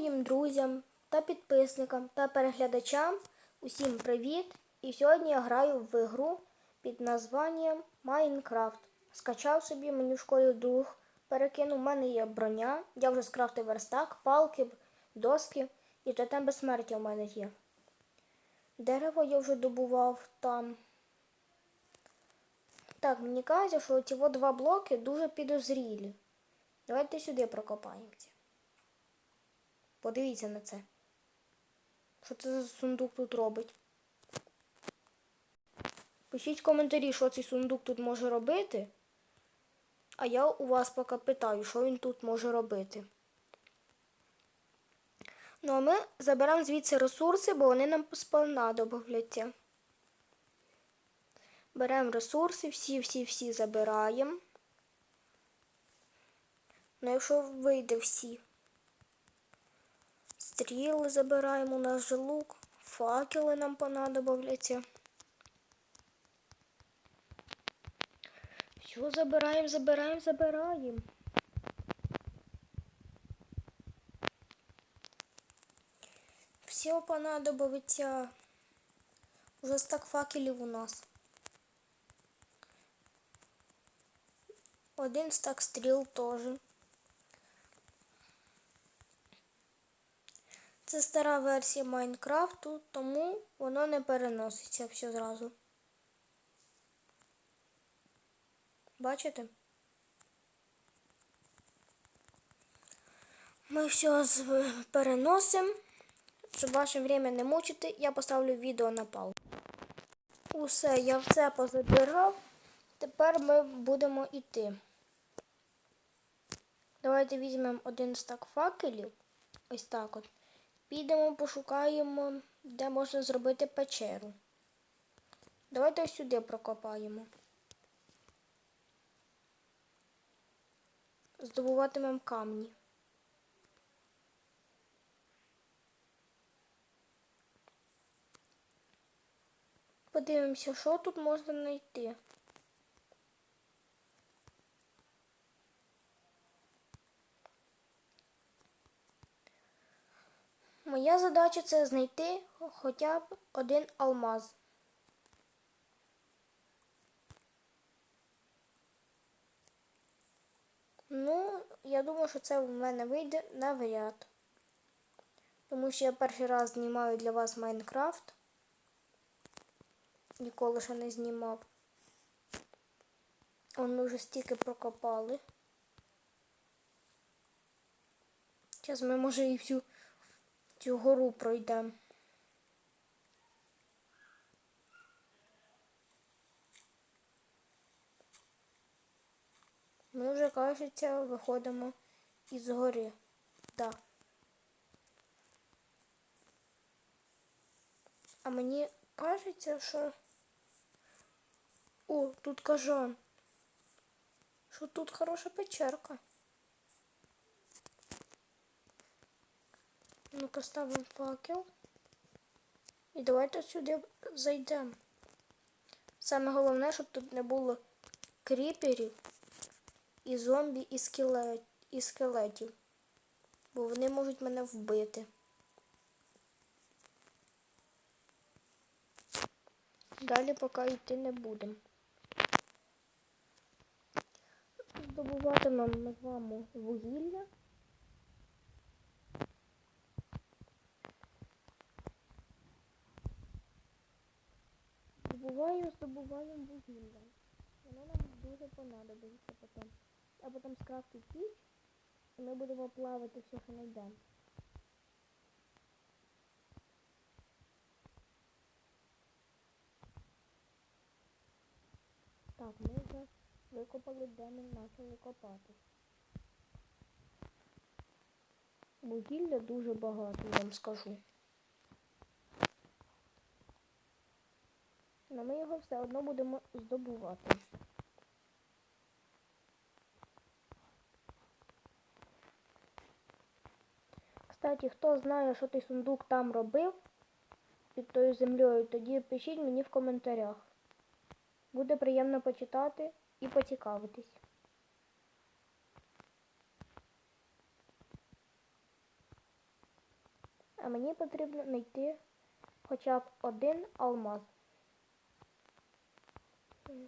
моїм друзям та підписникам та переглядачам усім привіт! І сьогодні я граю в ігру під названням Майнкрафт. Скачав собі мені в школі друг, перекинув, у мене є броня, я вже скрафтив верстак, палки, доски і тотем безсмертя у мене є. Дерево я вже добував там. Так, мені кажуть, що ці два блоки дуже підозрілі. Давайте сюди прокопаємося. Подивіться на це. Що це за сундук тут робить? Пишіть в коментарі, що цей сундук тут може робити. А я у вас поки питаю, що він тут може робити. Ну а ми заберемо звідси ресурси, бо вони нам спонадобляться. Беремо ресурси, всі-всі-всі забираємо. Ну, якщо вийде всі. Стріли забираємо, же лук, факели нам понадобляться. Все, забираємо, забираємо, забираємо. Все понадобиться. Уже стак факелів у нас. Один стак стріл теж. Це стара версія Майнкрафту, тому воно не переноситься все зразу. Бачите? Ми все переносимо. Щоб ваше время не мучити, я поставлю відео на паузу. Усе, я все позабирав. Тепер ми будемо йти. Давайте візьмемо один стак факелів. Ось так от. Підемо, пошукаємо, де можна зробити печеру. Давайте сюди прокопаємо. Здобуватимемо камні. Подивимося, що тут можна знайти. Моя задача це знайти хоча б один алмаз. Ну, я думаю, що це в мене вийде навряд. Тому що я перший раз знімаю для вас Майнкрафт. Ніколи ще не знімав. Вони вже стільки прокопали. Зараз ми може і всю цю гору пройдемо. Ми вже, кажеться, виходимо із гори. Да. А мені кажеться, що... О, тут кажан. Що тут хороша печерка. Ну-ка ставимо факел. І давайте сюди зайдемо. Саме головне, щоб тут не було кріперів і зомбі, і, скелет, і скелетів. Бо вони можуть мене вбити. Далі поки йти не будемо. Здобуватимемо ми з вами вугілля. Здобуваємо вугілля. Воно нам дуже понадобиться потім. А потім скрафтить піч, і ми будемо плавати все, що знайдемо. Так, ми вже викопали, де ми почали копати. Вугілля дуже багато, я вам скажу. Але ми його все одно будемо здобувати. Кстати, хто знає, що той сундук там робив під тою землею, тоді пишіть мені в коментарях. Буде приємно почитати і поцікавитись. А мені потрібно знайти хоча б один алмаз.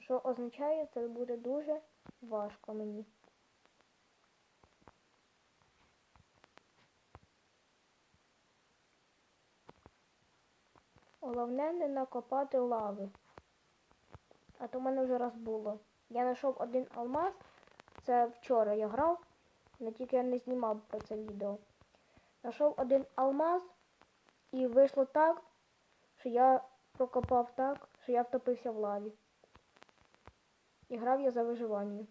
Що означає, це буде дуже важко мені. Головне не накопати лави. А то в мене вже раз було. Я знайшов один алмаз. Це вчора я грав, але тільки я не знімав про це відео. Знайшов один алмаз і вийшло так, що я прокопав так, що я втопився в лаві. І грав я за виживання.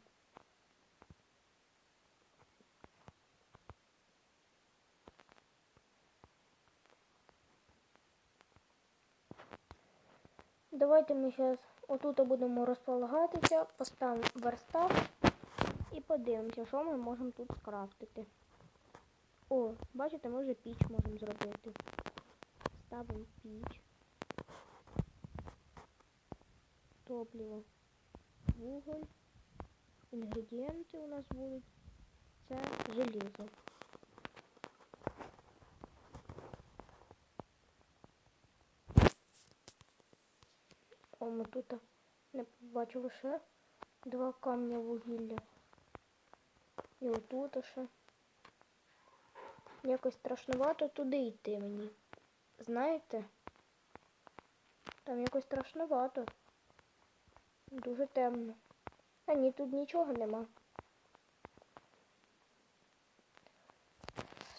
Давайте ми зараз отут будемо розполагатися, поставимо верстак і подивимося, що ми можемо тут скрафтити. О, бачите, ми вже піч можемо зробити. Ставимо піч. Топливо. Вуголь. Інгредієнти у нас будуть. Це желізо. О, ми тут не побачили ще два камня вугілля. І отут ще. Якось страшнувато туди йти мені. Знаєте? Там якось страшнувато. Дуже темно. А ні, тут нічого нема.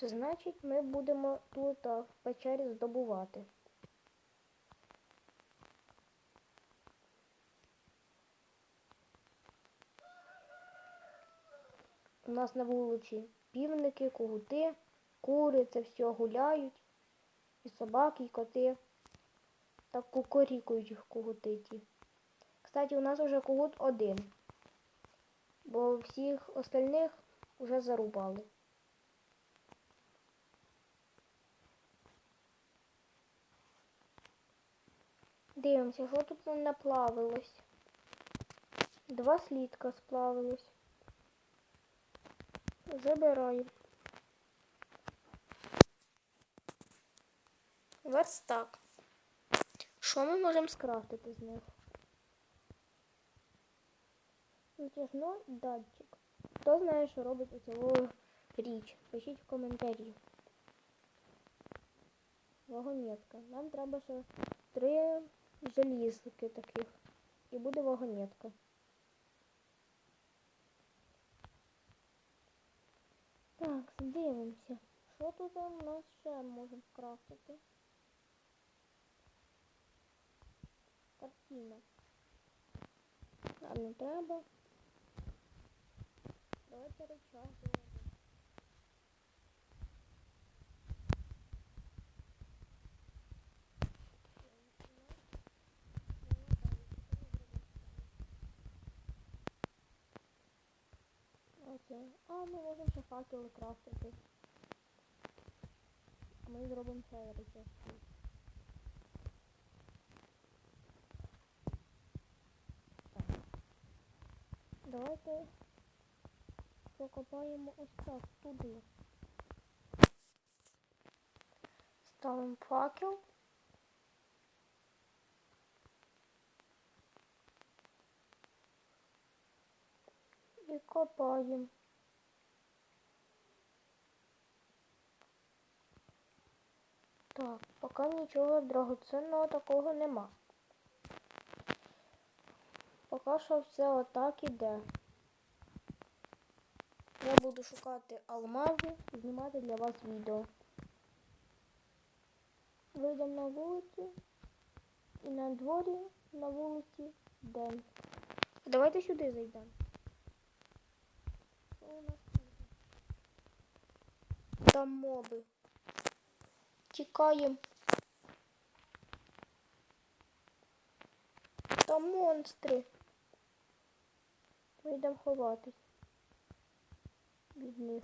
Значить, ми будемо тут в печері здобувати. У нас на вулиці півники, кугути, кури, це все гуляють. І собаки, і коти. Так кукурікують їх кугутиті. Кстати, у нас вже кугут один. Бо всіх остальних вже зарубали. Дивимося, що тут наплавилось. Два слідка сплавилось. Забираю. Верстак. Що ми можемо скрафтити з них? Натяжно датчик. Хто знає, що робить оцю річ? Пишіть в коментарі. Вагонетка. Нам треба ще три желізки таких. І буде вагонетка. Так, дивимося. Що тут у нас ще можемо скрафтити? Картина. Нам не треба. Давайте рычаг зробимо. Оце. А ми можемо ще факели крафтити. Ми зробимо рычаг. Так. Давайте прокопаємо ось так туди. Ставимо факел. І копаємо. Так, поки нічого драгоценного такого нема. Поки що все отак іде. Я буду шукати алмази і знімати для вас відео. Вийдемо на вулицю і на дворі на вулиці день. Давайте сюди зайдемо. Там моби. Тікаємо. Там монстри. Ми йдемо ховатись від них.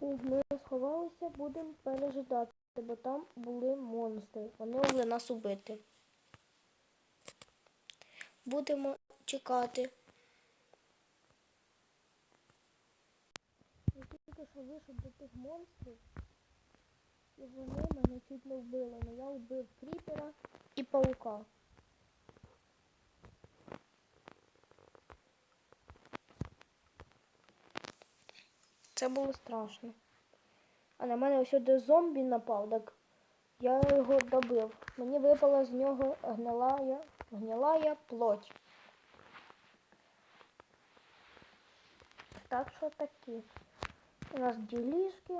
Ми сховалися, будемо пережидати, бо там були монстри. Вони могли нас убити. Будемо чекати. Я тільки що вийшов до тих монстрів. І вони мене чуть не вбили, але я вбив кріпера і паука. Це було страшно. А на мене сюди зомбі напав, так я його добив. Мені випала з нього гнилая, гнилая плоть. Так що такі. У нас ділішки.